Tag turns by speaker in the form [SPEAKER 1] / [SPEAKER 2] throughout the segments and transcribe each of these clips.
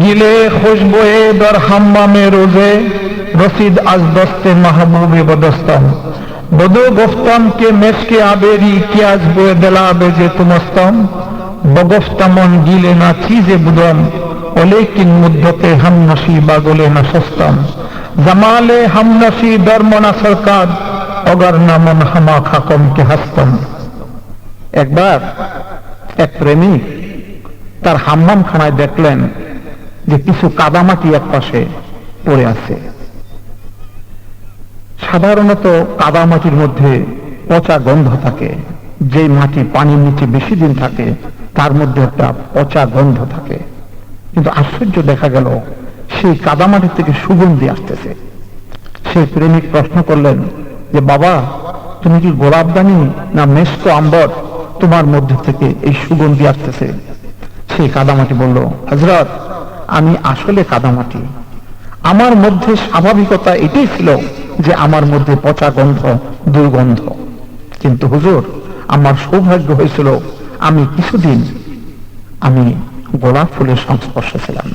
[SPEAKER 1] গিলে খুশবুয়ে দর হাম্মামে রোজে রসিদ আজ দস্তে মাহবুবে বদস্তম বদু গফতম কে মেশকে আবেরি কি আজ বয়ে দেলা বেজে তুমস্তম বগফতমন গিলে না চিজে বুদম ওলেকিন মুদ্দতে হামনসি বাগলে না সস্তম জামালে হামনসি দর্মনা সরকার, অগর নামন হামা খাকম কে হস্তম একবার এক প্রেমিক তার হাম্মাম খানায় দেখলেন যে কিছু কাদামাটি এক পাশে পড়ে আছে। সাধারণত কাদামাটির মধ্যে পচা গন্ধ থাকে। যে মাটি পানির নিচে বেশি দিন থাকে, তার মধ্যে একটা পচা গন্ধ থাকে। কিন্তু আশ্চর্য দেখা গেল, সেই কাদামাটি থেকে সুগন্ধি আসতেছে। সেই প্রেমিক প্রশ্ন করলেন যে, বাবা, তুমি কি গোলাপদানি না মেস্ত আম্বর তোমার মধ্যে থেকে এই সুগন্ধি আসতেছে? সেই কাদামাটি বলল হজরত আমি আসলে কাদামাটি। আমার মধ্যে স্বাভাবিকতা এটাই ছিল যে আমার মধ্যে পচা গন্ধ, দুর্গন্ধ। কিন্তু হুজুর, আমার সৌভাগ্য হয়েছিল আমি কিছুদিন আমি গোলাপ ফুলের সংস্পর্শে ছিলাম।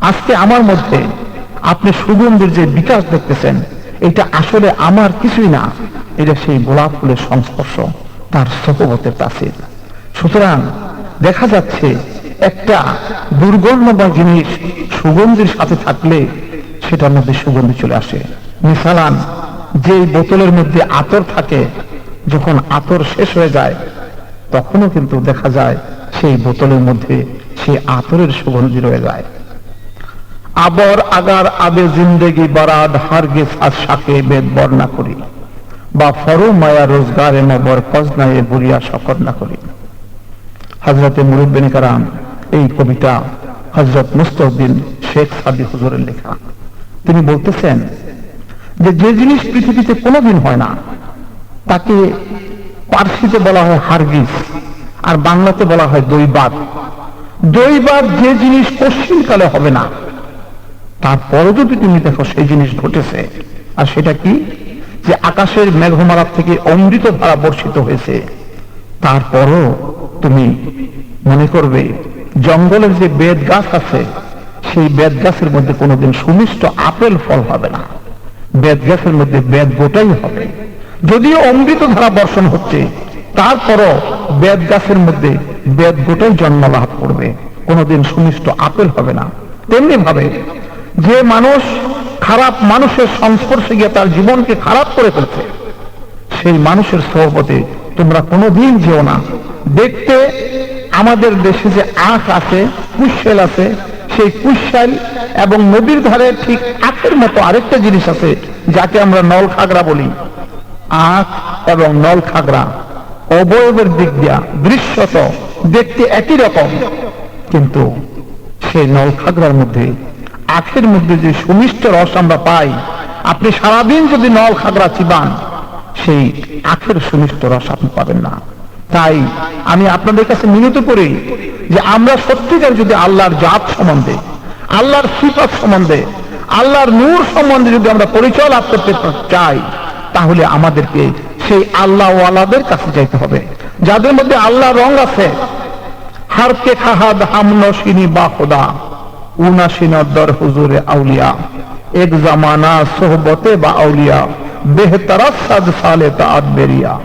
[SPEAKER 1] আজকে আমার মধ্যে আপনি সুগন্ধের যে বিকাশ দেখতেছেন, এটা আসলে আমার কিছুই না। এটা সেই গোলাপ ফুলের সংস্পর্শ, তার সহবতের তাসির। সুতরাং দেখা যাচ্ছে একটা দুর্গন্ধ বা জিনিস সুগন্ধির সাথে থাকলে সেটার মধ্যে সুগন্ধি চলে আসে। মিসালান যে বোতলের মধ্যে আতর থাকে, যখন আতর শেষ হয়ে যায়, তখনও কিন্তু দেখা যায় সেই বোতলের মধ্যে সেই আতরের সুগন্ধি রয়ে যায়। আবর, আগার, আবে, জিন্দেগি বারাদ হারগিস আর শাকে বেদ বর্ণনা করি বা ফরো মায়া রোজগারে নবর, কজনায়ে বুড়িয়া শকর না করি। হজরতে মুরুব্বিন কারাম এই কবিতা হজরত মুস্তউদ্দিন শেখ সাদি হুজুরের লেখা। তিনি বলতেছেন যে যে জিনিস পৃথিবীতে কোনোদিন হয় না, তাকে পার্সিতে বলা হয় হারগিস আর বাংলাতে বলা হয় দৈবাদ। দৈবাদ যে জিনিস পশ্চিমকালে হবে না তারপরে যদি তুমি দেখো সেই জিনিস ঘটেছে, আর সেটা কি? যে আকাশের মেঘমালার থেকে অমৃত ধারা বর্ষিত হয়েছে। তারপরও তুমি মনে করবে জঙ্গলের যে বেদ গাছ আছে, সেই বেদ গাছের মধ্যে কোনোদিন সুমিষ্ট আপেল ফল হবে না। বেদ গাছের মধ্যে বেদ গোটাই হবে। যদিও অমৃত ধারা বর্ষণ হচ্ছে, তারপরও বেদ গাছের মধ্যে বেদ গোটাই জন্ম লাভ করবে। কোনোদিন সুমিষ্ট আপেল হবে না। তেমনি ভাবে যে মানুষ খারাপ মানুষের সংস্পর্শে গিয়ে তার জীবনকে খারাপ করে ফেলছে, সেই মানুষের সহপতে তোমরা কোনোদিন যেও না। দেখতে আমাদের দেশে যে আখ আছে কুশাল আছে, সেই কুশাল এবং নদীর ধারে ঠিক আখের মতো আরেকটা জিনিস আছে, যাকে আমরা নল খাগড়া বলি। আখ এবং নল খাগড়া অবয়বের দিক দিয়া দৃশ্যত দেখতে একই রকম, কিন্তু সেই নল খাগড়ার মধ্যে, আখের মধ্যে যে সুমিষ্ট রস আমরা পাই, আপনি সারাদিন যদি নল খাগড়া চিবান, সেই আখের সুমিষ্ট রস আপনি পাবেন না। তাই আমি আপনাদের কাছে মিনত করি যে আমরা সত্যিকার যদি আল্লাহর জাত সম্বন্ধে, আল্লাহর সিফাত সম্বন্ধে, আল্লাহর নূর সম্বন্ধে যদি আমরা পরিচয় লাভ করতে চাই, তাহলে আমাদেরকে সেই আল্লাহ ওয়ালাদের কাছে যাইতে হবে। যাদের মধ্যে আল্লাহ রং আছে হারকে খাহাদ হামনসিনী বা খোদা উনাসিনদ্দর হুজুরে আউলিয়া, এক জামানা সোহবতে বা আউলিয়া, বেহতরস সাদ সালে তাআত বেরিয়া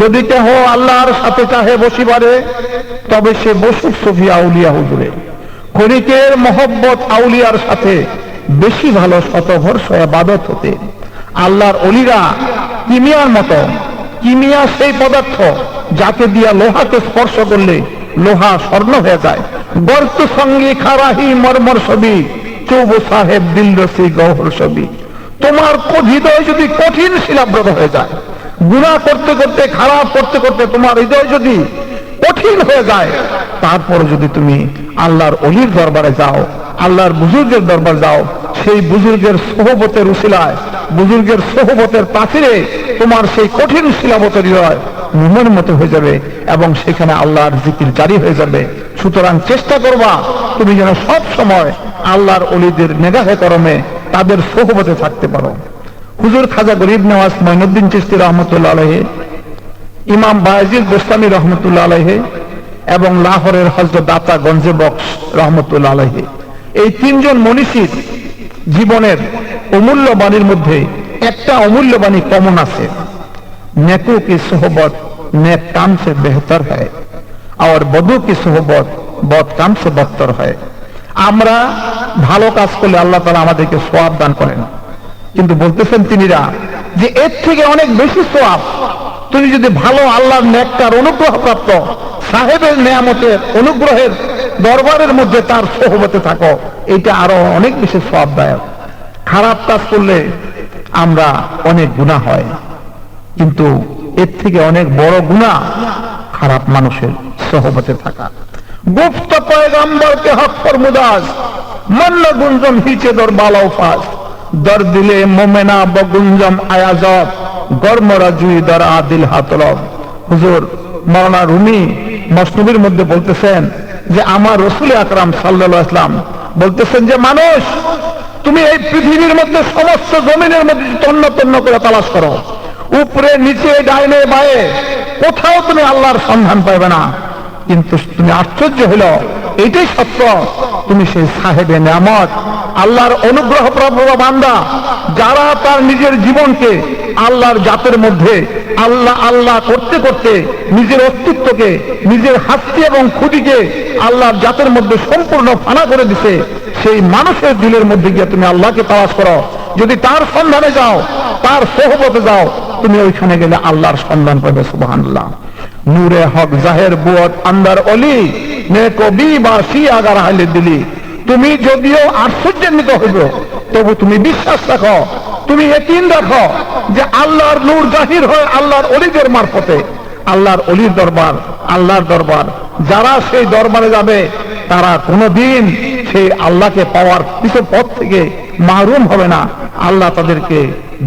[SPEAKER 1] যদি কেহ আল্লাহর সাথে চাহে বসিবারে তবে সে বসুক সফিয়া আউলিয়া হুজুরে। ক্ষণিকের মহব্বত আউলিয়ার সাথে বেশি ভালো শতভর্ষ বাদত হতে। আল্লাহর অলিরা কিমিয়ার মতো কিমিয়া সেই পদার্থ যাকে দিয়া লোহাকে স্পর্শ করলে লোহা স্বর্ণ হয়ে যায়। গর্ত সঙ্গে খারাহি মর্মর ছবি সাহেব দিল গহর তোমার হৃদয় যদি কঠিন শিলাব্রত হয়ে যায়, গুণা করতে করতে, খারাপ করতে করতে তোমার হৃদয় যদি কঠিন হয়ে যায়, তারপর যদি তুমি আল্লাহর অলির দরবারে যাও, আল্লাহর বুজুর্গের দরবার যাও, সেই বুজুর্গের সহবতের উশিলায়, বুজুর্গের সহবতের পাখিরে তোমার সেই কঠিন শিলাবতের হৃদয় নুনের মতো হয়ে যাবে এবং সেখানে আল্লাহর জিকির জারি হয়ে যাবে। সুতরাং চেষ্টা করবা, তুমি যেন সব সময় আল্লাহর অলিদের নেগাহে করমে তাদের সহবতে থাকতে পারো হুজুর খাজা গরিব নওয়াজ মঈনুদ্দিন চিস্তি রহমতুল্লাহ আলহে ইমাম বায়াজিদ গোস্বামী রহমতুল্লাহ আলহে এবং লাহোরের হজরত দাতা গঞ্জে বক্স রহমতুল্লাহ আলহে এই তিনজন মনীষীর জীবনের অমূল্য বাণীর মধ্যে একটা অমূল্য বাণী কমন আছে नेको की सोहबत नेक काम से बेहतर है और बदू की सोहबत বদ কাম সে বত্তর হয় আমরা ভালো কাজ করলে আল্লাহ তালা আমাদেরকে সোয়াব দান করেন। কিন্তু বলতেছেন তিনিরা যে এর থেকে অনেক বেশি সোয়াব তুমি যদি ভালো আল্লাহর নেকটার অনুগ্রহ প্রাপ্ত সাহেবের নেয়ামতের অনুগ্রহের দরবারের মধ্যে তার সোহবতে থাকো, এটা আরও অনেক বেশি সোয়াবদায়ক খারাপ কাজ করলে আমরা অনেক গুণা হয়, কিন্তু এর থেকে অনেক বড় গুণা খারাপ মানুষের সহবতে থাকা। গুপ্ত পয়গাম্বরকে হক ফরমুদাস মন্ন গুঞ্জম হিচে দর বালাও ফাস দর দিলে মোমেনা বগুঞ্জম আয়াজব গরমরা জুই দর আদিল হাতলব হুজুর মৌলানা রুমি মসনবীর মধ্যে বলতেছেন যে আমার রসুল আকরাম সাল্লাহ ইসলাম বলতেছেন যে, মানুষ, তুমি এই পৃথিবীর মধ্যে সমস্ত জমিনের মধ্যে তন্ন তন্ন করে তালাশ করো, উপরে, নিচে, ডাইনে, বায়ে, কোথাও তুমি আল্লাহর সন্ধান পাবে না। কিন্তু তুমি আশ্চর্য হইল এটাই সত্য। তুমি সেই সাহেবে নামত আল্লাহর অনুগ্রহ প্রভু বান্দা, যারা তার নিজের জীবনকে আল্লাহর জাতের মধ্যে, আল্লাহ আল্লাহ করতে করতে নিজের অস্তিত্বকে, নিজের হাস্তি এবং খুদিকে আল্লাহর জাতের মধ্যে সম্পূর্ণ ফানা করে দিছে, সেই মানুষের দিলের মধ্যে গিয়ে তুমি আল্লাহকে তালাশ করো। যদি তার সন্ধানে যাও, তার সহবতে যাও, তুমি ওইখানে গেলে আল্লাহর সন্ধান পাবে, সুবহানাল্লাহ। নূরে হক জাহের বুয়ত আন্দার অলি নে কবি বা সি আগার হাইলে দিলি। তুমি যদিও আশ্চর্যান্বিত হইব, তবু তুমি বিশ্বাস রাখো, তুমি একিন রাখো যে আল্লাহর নূর জাহির হয় আল্লাহর অলিদের মারফতে। আল্লাহর অলির দরবার, আল্লাহর দরবার, যারা সেই দরবারে যাবে, তারা কোনোদিন সেই আল্লাহকে পাওয়ার কিছু পথ থেকে মারুম হবে না। আল্লাহ তাদেরকে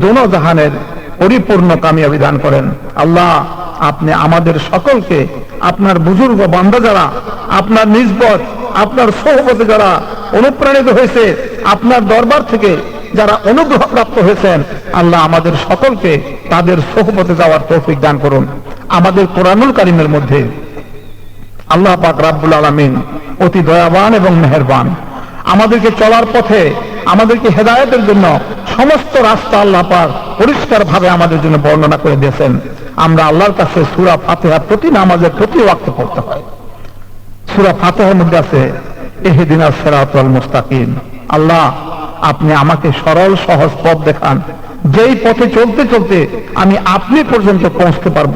[SPEAKER 1] দোনো জাহানের পরিপূর্ণ কামিয়াবি দান করেন। আল্লাহ আপনি আমাদের সকলকে, আপনার বুজুর্গ বান্ধা যারা, আপনার নিজবত আপনার সহবতে যারা অনুপ্রাণিত হয়েছে, আপনার দরবার থেকে যারা অনুগ্রহ প্রাপ্ত হয়েছেন, আল্লাহ আমাদের সকলকে তাদের সহবতে যাওয়ার তৌফিক দান করুন। আমাদের কোরআনুল কারিমের মধ্যে আল্লাহ পাক রাব্বুল আলামিন অতি দয়াবান এবং মেহেরবান। আমাদেরকে চলার পথে, আমাদেরকে হেদায়তের জন্য সমস্ত রাস্তা আল্লাহ পাক পরিষ্কার ভাবে আমাদের জন্য বর্ণনা করে দিয়েছেন। আমরা আল্লাহর কাছে সুরা ফাতেহা প্রতি নামাজের প্রতি ওয়াক্ত পড়তে হয়। সুরা ফাতেহার মধ্যে আছে এহেদিনা মুস্তাকিম। আল্লাহ, আপনি আমাকে সরল, সহজ পথ দেখান। যেই পথে চলতে চলতে আমি আপনি পর্যন্ত পৌঁছতে পারব।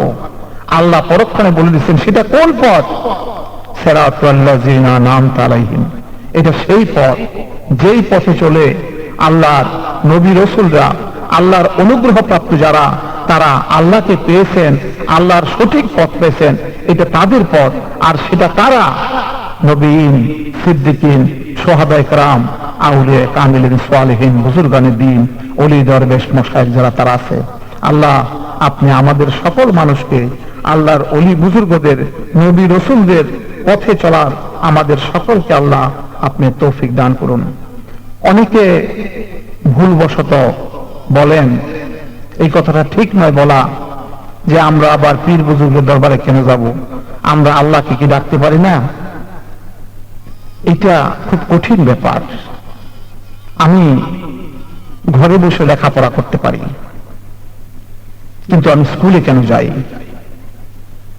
[SPEAKER 1] আল্লাহ পরক্ষণে বলে দিচ্ছেন সেটা কোন পথ? সেরাতুল্লাহ নাম তালাইহিম এটা সেই পথ, যেই পথে চলে আল্লাহর নবী রসুলরা, আল্লাহর অনুগ্রহ প্রাপ্ত যারা তারা আল্লাহকে পেয়েছেন, আল্লাহর সঠিক পথ পেয়েছেন, এটা তাদের পথ, আর সেটা তারা নবীন, সিদ্দিকিন সোহাদাই রাম আউলে কামিলিন সোয়ালিহীন বুজুর্গানে দিন, অলি দরবেশ মশাইক যারা তারা আছে। আল্লাহ, আপনি আমাদের সকল মানুষকে আল্লাহর অলি বুজুর্গদের, নবী রসুলদের পথে চলার আমাদের সকলকে আল্লাহ আপনি তৌফিক দান করুন। অনেকে ভুলবশত বলেন এই কথাটা ঠিক নয় বলা যে আমরা আবার পীর বুজুর্গের দরবারে কেন যাব? আমরা আল্লাহকে কি ডাকতে পারি না? এটা খুব কঠিন ব্যাপার। আমি ঘরে বসে লেখাপড়া করতে পারি। কিন্তু আমি স্কুলে কেন যাই?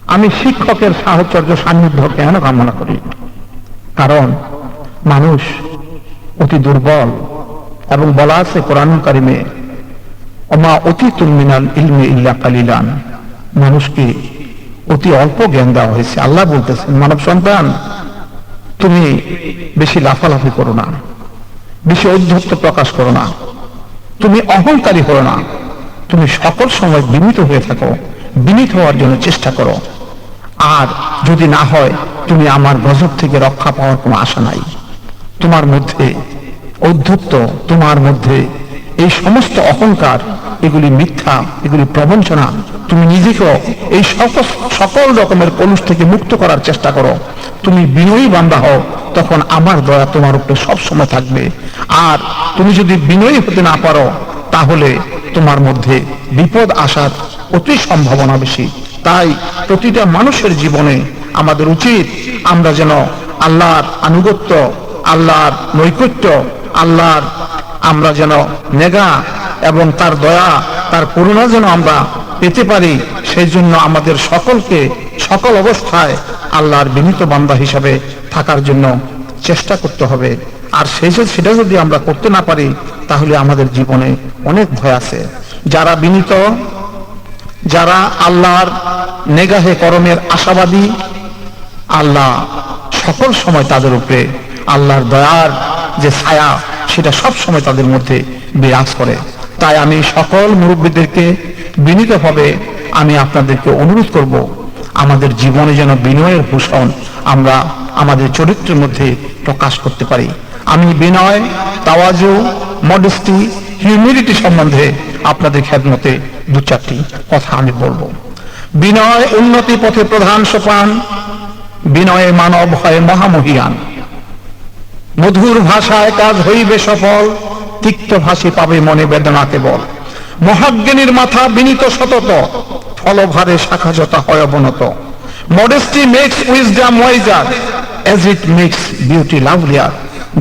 [SPEAKER 1] আমি শিক্ষকের সাহচর্য সান্নিধ্য কেন কামনা করি? কারণ মানুষ অতি দুর্বল এবং বলা আছে কোরআন কারিমে অমা ইলমে ইল্লা কালিলান মানুষকে অতি অল্প জ্ঞান দেওয়া হয়েছে। আল্লাহ বলতেছেন, মানব সন্তান, তুমি বেশি লাফালাফি করো না, বেশি অধ্যত্ত প্রকাশ করো না, তুমি অহংকারী করো না, তুমি সকল সময় বিনীত হয়ে থাকো, বিনীত হওয়ার জন্য চেষ্টা করো। আর যদি না হয়, তুমি আমার গজব থেকে রক্ষা পাওয়ার কোনো আশা নাই। তোমার মধ্যে অধ্যত্ত তোমার মধ্যে এই সমস্ত অহংকার, এগুলি মিথ্যা, এগুলি প্রবঞ্চনা, তুমি নিজেকেও এই সকল সকল রকমের কলুষ থেকে মুক্ত করার চেষ্টা করো। তুমি বিনয়ী বান্দা হও, তখন আমার দয়া তোমার উপরে সব সময় থাকবে। আর তুমি যদি বিনয়ী হতে না পারো, তাহলে তোমার মধ্যে বিপদ আসার অতি সম্ভাবনা বেশি। তাই প্রতিটা মানুষের জীবনে আমাদের উচিত আমরা যেন আল্লাহর আনুগত্য, আল্লাহর নৈকট্য, আল্লাহর আমরা যেন নেগা এবং তার দয়া, তার করুণা যেন আমরা পেতে পারি, সেই জন্য আমাদের সকলকে সকল অবস্থায় আল্লাহর বিনীত বান্দা হিসাবে থাকার জন্য চেষ্টা করতে হবে। আর সেই সেটা যদি আমরা করতে না পারি, তাহলে আমাদের জীবনে অনেক ভয় আছে। যারা বিনীত, যারা আল্লাহর নেগাহে করমের আশাবাদী, আল্লাহ সকল সময় তাদের উপরে আল্লাহর দয়ার যে ছায়া সেটা সব সময় তাদের মধ্যে বিরাজ করে। তাই আমি সকল মুরব্বীদেরকে বিনীতভাবে আমি আপনাদেরকে অনুরোধ করব, আমাদের জীবনে যেন বিনয়ের ভূষণ আমরা আমাদের চরিত্রের মধ্যে প্রকাশ করতে পারি। আমি বিনয়, তাওয়াজু মডেস্টি হিউমিডিটি সম্বন্ধে আপনাদের খেদমতে দু চারটি কথা আমি বলব। বিনয় উন্নতি পথে প্রধান সোপান, বিনয়ে মানব হয় মহামহিয়ান। মধুর ভাষায় কাজ হইবে সফল, তিক্ত ভাষী পাবে মনে বেদনা কেবল। মহাজ্ঞানীর মাথা বিনীত সতত, ফলভারে শাখা যতা হয় অবনত। Modesty makes wisdom wiser as it makes beauty lovelier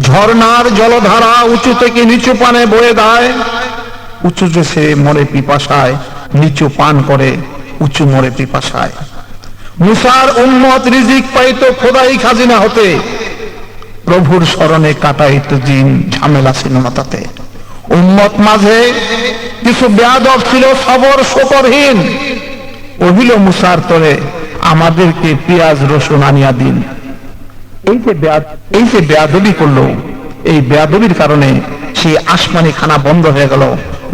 [SPEAKER 1] ঝর্ণার জলধারা উঁচু থেকে নিচু পানে বয়ে দেয়। উঁচু সে মরে পিপাসায়, নিচু পান করে উঁচু মরে পিপাসায়। মুসার উম্মত রিজিক পাইতো খোদাই খাজিনা হতে। প্রভুর স্মরণে কাটাইত দিন ঝামেলা ছিল তাতে। উম্মত মাঝে কিছু বেয়াদব ছিল, সবর শকরহীন। ওহিল মুসার তরে আমাদেরকে পেঁয়াজ, রসুন আনিয়া দিন। এই যে এই যে বেয়াদবি করল, এই বেয়াদবির কারণে সেই আসমানি খানা বন্ধ হয়ে গেল।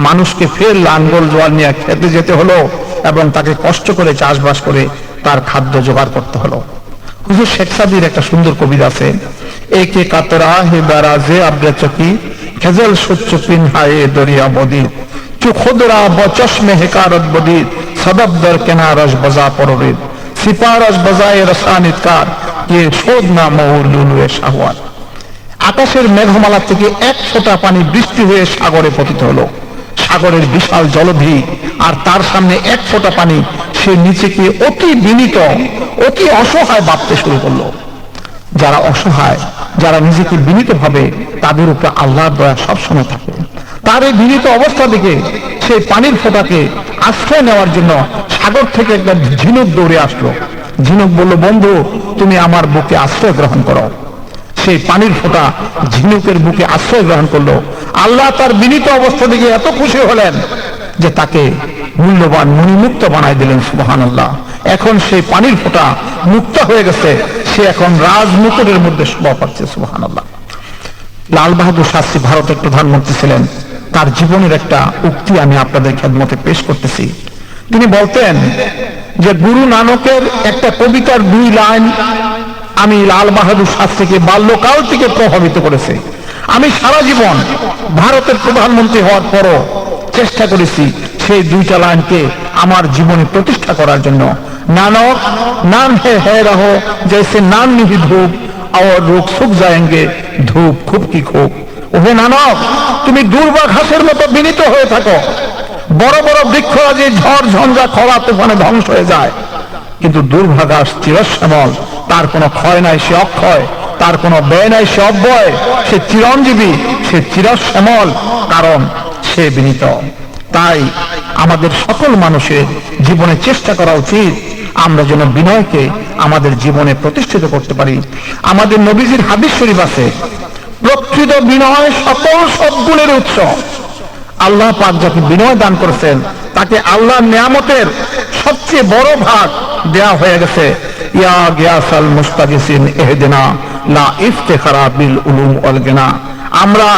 [SPEAKER 1] মানুষকে ফের লাঙ্গল জোয়াল নিয়ে খেতে যেতে হলো এবং তাকে কষ্ট করে চাষবাস করে তার খাদ্য জোগাড় করতে হলো। হুজুর শেখ সাদির একটা সুন্দর কবিতা আছে একে কাতরা, হে বেড়াজে আব্রে চকি, খেজল সচ্চ পিনহায়ে দরিয়া বদি চু খুদরা বচশমে হেকারত বদি সদবদর কেনা রস বজা পরবিদ সিপারস বজায় রসানিতকার কে শোধ না মৌর লুলুয়ে শাহওয়ার। আকাশের মেঘমালা থেকে এক ফোঁটা পানি বৃষ্টি হয়ে সাগরে পতিত হলো। সাগরের বিশাল জলধি, আর তার সামনে এক ফোঁটা পানি সে নিচেকে অতি বিনীত, অতি অসহায় ভাবতে শুরু করল। যারা অসহায়, যারা নিজেকে বিনীত ভাবে তাদের উপরে আল্লাহর দয়া সবসময় থাকে। তার এই বিনীত অবস্থা দেখে সেই পানির ফোঁটাকে আশ্রয় নেওয়ার জন্য সাগর থেকে একটা ঝিনুক দৌড়ে আসলো। ঝিনুক বলল, বন্ধু, তুমি আমার বুকে আশ্রয় গ্রহণ করো। সেই পানির ফোঁটা ঝিনুকের বুকে আশ্রয় গ্রহণ করল। আল্লাহ তার বিনীত অবস্থা দেখে এত খুশি হলেন যে তাকে মূল্যবান মণিমুক্ত বানাই দিলেন সুবাহান আল্লাহ এখন সেই পানির ফোঁটা মুক্ত হয়ে গেছে। সে এখন রাজমুকুটের মধ্যে শোভা পাচ্ছে সুবাহান আল্লাহ লাল বাহাদুর শাস্ত্রী ভারতের প্রধানমন্ত্রী ছিলেন। তার জীবনের একটা উক্তি আমি আপনাদের খেদমতে পেশ করতেছি। তিনি বলতেন যে, গুরু নানকের একটা কবিতার দুই লাইন আমি লাল বাহাদুর শাস্ত্রীকে বাল্যকাল থেকে প্রভাবিত করেছে। আমি সারা জীবন ভারতের প্রধানমন্ত্রী হওয়ার পরও চেষ্টা করেছি সেই দুইটা লাইনকে আমার জীবনে প্রতিষ্ঠা করার জন্য। नानक, नाम है है रहो, जैसे नाम में ही धूप, और रोग सुख जाएंगे ধূপ খুব কি খুব ওহে নানক তুমি দুর্বা ঘাসের মতো বিনীত হয়ে থাকো। বড় বড় বৃক্ষরাজি ঝড় ঝঞ্ঝা খরা তুফানে ধ্বংস হয়ে যায়। কিন্তু দুর্ভাগাস চিরশ্যামল, তার কোনো ক্ষয় নাই, সে অক্ষয়। তার কোনো ব্যয় নাই, সে অব্যয়। সে চিরঞ্জীবী, সে চিরশ্যামল, কারণ সে বিনীত। তাই আমাদের সকল মানুষের জীবনে চেষ্টা করা উচিত আমরা যেন বিনয়কে আমাদের জীবনে প্রতিষ্ঠিত করতে পারি। আমাদের নবীজির হাদিস শরীফ আছে, প্রকৃত বিনয় সকল সদ্গুণের উৎস। আল্লাহ পাক যাকে বিনয় দান করেছেন, তাকে আল্লাহ নিয়ামতের সবচেয়ে বড় ভাগ দেয়া হয়ে গেছে। ইয়া গিয়াসাল মুস্তাগিসিন এহদিনা লা ইফতেখারা বিল উলুম ওয়াল গিনা। আমরা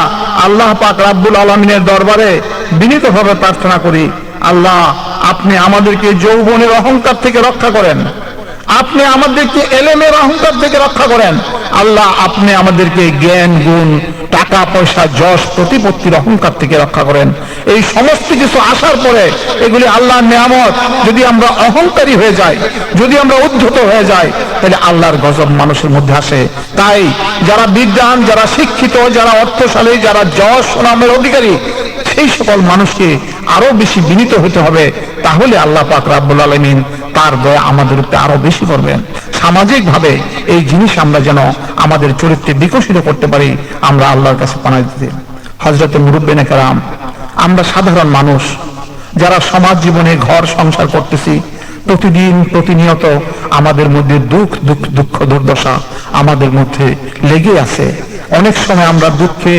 [SPEAKER 1] আল্লাহ পাক রাব্বুল আলামিনের দরবারে বিনীতভাবে প্রার্থনা করি আল্লাহ, আপনি আমাদেরকে যৌবনের অহংকার থেকে রক্ষা করেন। আপনি আমাদেরকে এলেমের অহংকার থেকে রক্ষা করেন। আল্লাহ, আপনি আমাদেরকে জ্ঞান, গুণ, টাকা, পয়সা, যশ, প্রতিপত্তির অহংকার থেকে রক্ষা করেন। এই সমস্ত কিছু আসার পরে এগুলি আল্লাহর নিয়ামত। যদি আমরা অহংকারী হয়ে যাই, যদি আমরা উদ্ধত হয়ে যাই, তাহলে আল্লাহর গজব মানুষের মধ্যে আসে। তাই যারা বিদ্যান যারা শিক্ষিত, যারা অর্থশালী, যারা যশ নামের অধিকারী, সেই সকল মানুষকে আরও বেশি বিনীত হতে হবে, তাহলে আল্লাহ পাক রাব্বুল আলমিন তার দয়া আমাদের উপরে আরও বেশি করবেন। সামাজিক ভাবে এই জিনিস আমরা যেন আমাদের চরিত্রে বিকশিত করতে পারি, আমরা আল্লাহর কাছে পানা দিতে। হজরত মুরব্বেনে কারাম, আমরা সাধারণ মানুষ, যারা সমাজ জীবনে ঘর সংসার করতেছি, প্রতিদিন প্রতিনিয়ত আমাদের মধ্যে দুঃখ দুঃখ দুঃখ, দুর্দশা আমাদের মধ্যে লেগে আছে। অনেক সময় আমরা দুঃখে,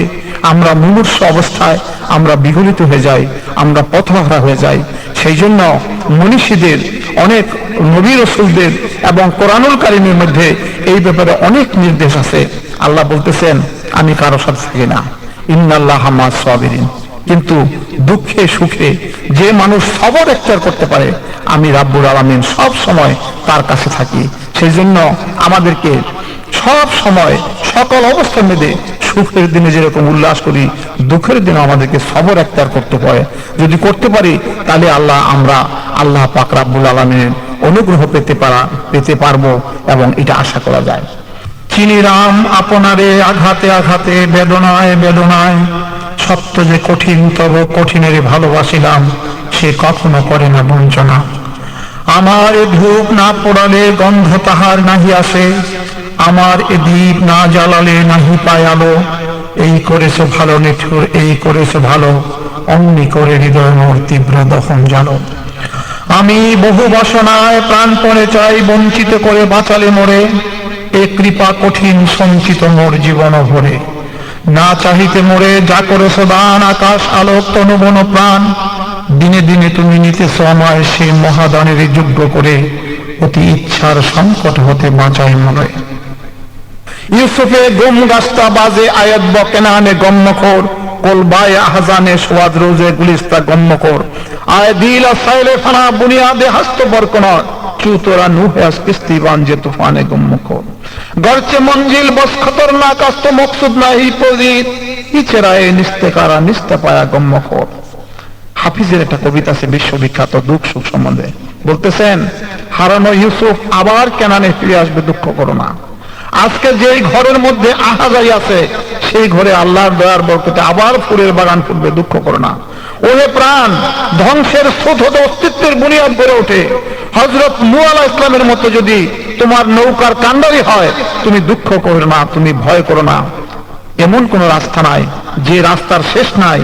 [SPEAKER 1] আমরা মুমূর্ষ অবস্থায় আমরা বিগলিত হয়ে যাই, আমরা পথহারা হয়ে যাই। সেই জন্য মনীষীদের, অনেক নবী রসুলদের এবং কোরআনুল কারিমের মধ্যে এই ব্যাপারে অনেক নির্দেশ আছে। আল্লাহ বলতেছেন, আমি কারও সাথে থাকি না। ইন্নাল্লাহ হামাজ সাবিরিন। কিন্তু দুঃখে, সুখে যে মানুষ সবর একটার করতে পারে, আমি রাব্বুর আলমিন সব সময় তার কাছে থাকি। সেই জন্য আমাদেরকে সব সময় সকল অবস্থার মধ্যে সুখের দিনে যেরকম উল্লাস করি, দুঃখের দিনে আমাদেরকে সবর একটার করতে হয়। যদি করতে পারি, তাহলে আল্লাহ, আমরা আল্লাহ পাক রাব্বুল আলমিনের অনুগ্রহ পেতে পারা, পেতে পারব এবং এটা আশা করা যায়। চিনি রাম আপনারে আঘাতে আঘাতে, বেদনায় বেদনায়, সত্য যে কঠিন, তব কঠিনের ভালোবাসিলাম, সে কখনো করে না বঞ্চনা। আমার ধূপ না পোড়ালে গন্ধ তাহার নাহি আসে। আমার এ দ্বীপ না জ্বালালে নাহি পায় আলো এই করেছে ভালো, নিঠুর, এই করেছে ভালো। অমনি করে হৃদয় মোর তীব্র দহন জানো আমি বহু বাসনায় প্রাণপণে চাই, বঞ্চিত করে বাঁচালে মোরে। এ কৃপা কঠিন, সঞ্চিত মোর জীবন ভরে। না চাহিতে মোরে যা করেছ দান, আকাশ আলোক তনুবন, প্রাণ। দিনে দিনে তুমি নিতেছ আমায় সে মহাদানের যোগ্য করে। অতি ইচ্ছার সংকট হতে বাঁচাই মনে ইউসুফে গম গাস্তা বাজে আয়াত বকেনানে গম্মখোর কলবায় সোয়াদ রোজে গুলিস্তা গম্মখোর আয় দিল ফানা, বুনিয়াদে হস্ত বরকনর। চুতরা নুহে কিস্তি বাঞ্জে তুফানে গম্মখোর গরচে মঞ্জিল বস খতরনাক আস্ত মকসুদ নাহি পজিত ইচেরায়ে নিস্তে কারা নিস্তে পায়া গম্মখোর হাফিজের একটা কবিতা আছে বিশ্ববিখ্যাত, দুঃখ সুখ সম্বন্ধে। বলতেছেন, হারানো ইউসুফ আবার কেনানে ফিরে আসবে, দুঃখ করো না। আজকে যেই ঘরের মধ্যে আহাজাই আছে, সেই ঘরে আল্লাহর দয়ার বরকতে আবার ফুলের বাগান ফুটবে, দুঃখ করো না। ওহে প্রাণ, ধ্বংসের স্রোত হতে অস্তিত্বের বুনিয়াদ গড়ে ওঠে। হজরত মুআলা ইসলামের মতো যদি তোমার নৌকার কান্ডারি হয়, তুমি দুঃখ করো না, তুমি ভয় করো না। এমন কোন রাস্তা নাই, যে রাস্তার শেষ নাই,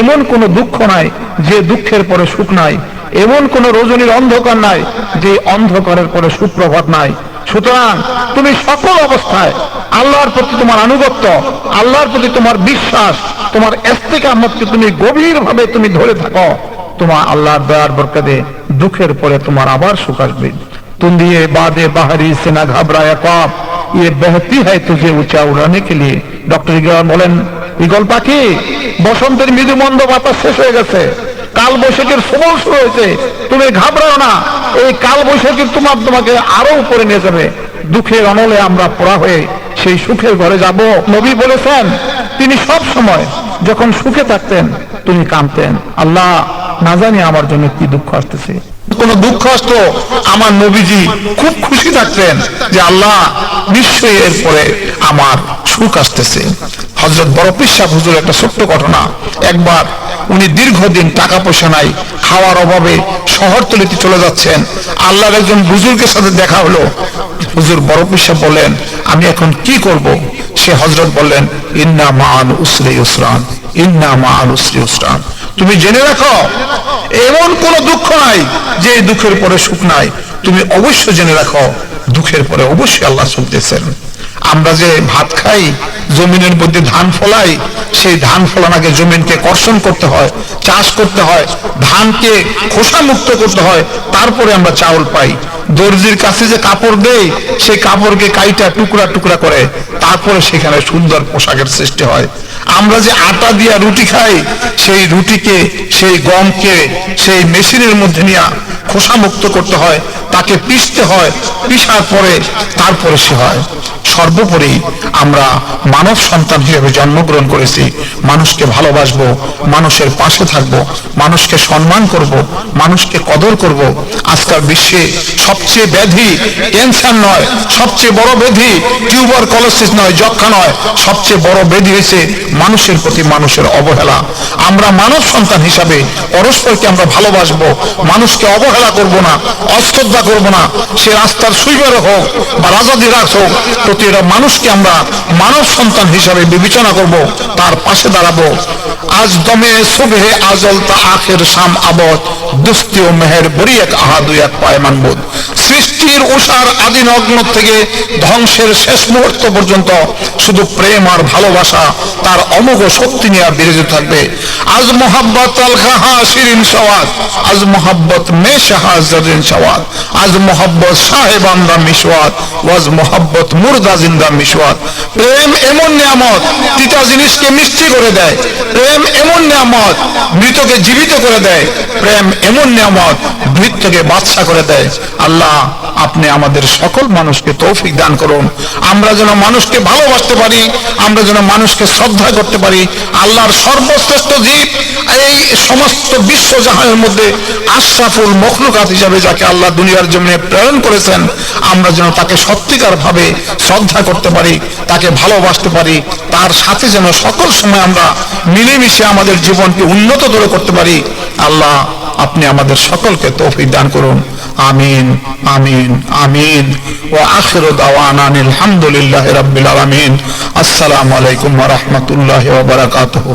[SPEAKER 1] এমন কোন দুঃখ নাই, যে দুঃখের পরে সুখ নাই। এমন কোন রজনীর অন্ধকার নাই, যে অন্ধকারের কোনো সুপ্রভাত নাই। সুতরাং তুমি সকল অবস্থায় আল্লাহর প্রতি তোমার আনুগত্য, আল্লাহর প্রতি তোমার বিশ্বাস, তোমার এস্তেকামতকে তুমি গভীরভাবে তুমি ধরে থাকো। তোমার আল্লাহর দয়ার বরকাদে দুঃখের পরে তোমার আবার সুখ আসবে। তুন্দিয়ে বাদে বাহারি সেনা ঘাবড়ায় কপ ইয়ে বেহতি হয় তুঝে উঁচা উড়ানে কে লিয়ে। ডক্টর ইগল বলেন ইগল পাখি বসন্তের মৃদু মন্দ বাতাস শেষ হয়ে গেছে। কাল বৈশাখীর সবল শুরু হয়েছে। তুমি ঘাবড়াও না। এই কাল বৈশাখীর তোমার তোমাকে আরও উপরে নিয়ে যাবে। দুঃখের অনলে আমরা পড়া হয়ে সেই সুখের ঘরে যাব। নবী বলেছেন, তিনি সব সময় যখন সুখে থাকতেন, তিনি কাঁদতেন। আল্লাহ না জানি আমার জন্য কি দুঃখ আসতেছে। কোন দুঃখ আসতো, আমার নবীজি খুব খুশি থাকতেন যে আল্লাহ নিশ্চয়ই এরপরে আমার সুখ আসতেছে। হজরত পিসাব হুজুর একটা ছোট্ট ঘটনা। একবার উনি দীর্ঘদিন টাকা পয়সা নাই, খাওয়ার অভাবে শহরতলিতে চলে যাচ্ছেন। আল্লাহর একজন বুজুর্গের সাথে দেখা হলো। হুজুর বড় পিসাব বললেন, আমি এখন কি করব? সে হজরত বললেন, ইন্না মা আল উসরে উসরান, ইন্না মা আল উসরে উসরান। তুমি জেনে রাখো, এমন কোন দুঃখ নাই যে দুঃখের পরে সুখ নাই। তুমি অবশ্যই জেনে রাখো, দুঃখের পরে অবশ্যই আল্লাহ সুখ দিয়েছেন। আমরা যে ভাত খাই, জমিনের মধ্যে ধান ফলাই সেই ধান ফলানাকে জমিনকে কর্ষণ করতে হয়, চাষ করতে হয়, ধানকে খোসা মুক্ত করতে হয়, তারপরে আমরা চাউল পাই। দর্জির কাছে যে কাপড় দেই, সেই কাপড়কে কাইটা টুকরা টুকরা করে, তারপরে সেখানে সুন্দর পোশাকের সৃষ্টি হয়। আমরা যে আটা দিয়া রুটি খাই, সেই রুটিকে, সেই গমকে, সেই মেশিনের মধ্যে নিয়ে খোসা মুক্ত করতে হয়, তাকে পিষতে হয়, পিষার পরে তারপরে সে হয়।
[SPEAKER 2] সর্বোপরি আমরা মানব সন্তান হিসেবে জন্মগ্রহণ করেছি। মানুষকে ভালোবাসবো, মানুষের পাশে থাকব, মানুষকে সম্মান করব, মানুষকে কদর করব। আজকাল বিশ্বে সবচেয়ে ব্যাধি ক্যান্সার নয়, সবচেয়ে বড় ব্যাধি টিউবার কলোসিস নয় যক্ষা নয়, সবচেয়ে বড় ব্যাধি হয়েছে মানুষের প্রতি মানুষের অবহেলা। আমরা মানব সন্তান হিসাবে পরস্পরকে আমরা ভালোবাসবো, মানুষকে অবহেলা করব না অশ্রদ্ধা করব না, সে রাস্তার সুইবার হোক বা রাজাদি রাখ হোক প্রতিটা মানুষকে আমরা মানব সন্তান হিসাবে বিবেচনা করব, তার পাশে দাঁড়াবো। আজ দমে শুভে আজল তা আখের শাম আবদ দুস্তি ও মেহের বড়ি এক আহাদু এক পায়মান বোধ সৃষ্টির উষার আদি নগ্ন থেকে ধ্বংসের শেষ মুহূর্ত পর্যন্ত শুধু প্রেম আর ভালোবাসা, তার অমোঘ শক্তি নিয়ে বিরাজিত থাকবে। আজ মোহাব্বত আল খাহা শিরিন সওয়াদ আজ মোহাব্বত মে শাহা জরিন সওয়াদ আজ মোহাব্বত সাহেবান্দা মিশওয়াত, ওয়াজ মোহাব্বত মুর্দা জিন্দা মিশওয়াত। প্রেম এমন নিয়ামত, তিতা জিনিসকে মিষ্টি করে দেয়। প্রেম এমন নিয়ামত, মৃতকে জীবিত করে দেয়। প্রেম এমন নিয়ামত মৃত্যুকে বাদশা করে দেয়। আল্লাহ আপনি আমাদের সকল মানুষকে তৌফিক দান করুন। আমরা যেন মানুষকে ভালোবাসতে পারি, আমরা যেন মানুষকে শ্রদ্ধা করতে পারি। আল্লাহর সর্বশ্রেষ্ঠ জীব এই সমস্ত বিশ্ব জাহানের মধ্যে আশরাফুল মখলুকাত হিসাবে যাকে আল্লাহ দুনিয়ার জন্য প্রেরণ করেছেন, আমরা যেন তাকে সত্যিকার ভাবে শ্রদ্ধা করতে পারি, তাকে ভালোবাসতে পারি, তার সাথে যেন সকল সময় আমরা মিলেমিশে আমাদের জীবনকে উন্নততর করতে পারি। আল্লাহ, আপনি আমাদের সকলকে তৌফিক দান করুন। আমিন আমিন আমিন। ও আখির দাওয়ানা আলহামদুলিল্লাহ রবিল আলমিন। আসসালামু আলাইকুম রহমতুল্লাহ বারাকাতুহু।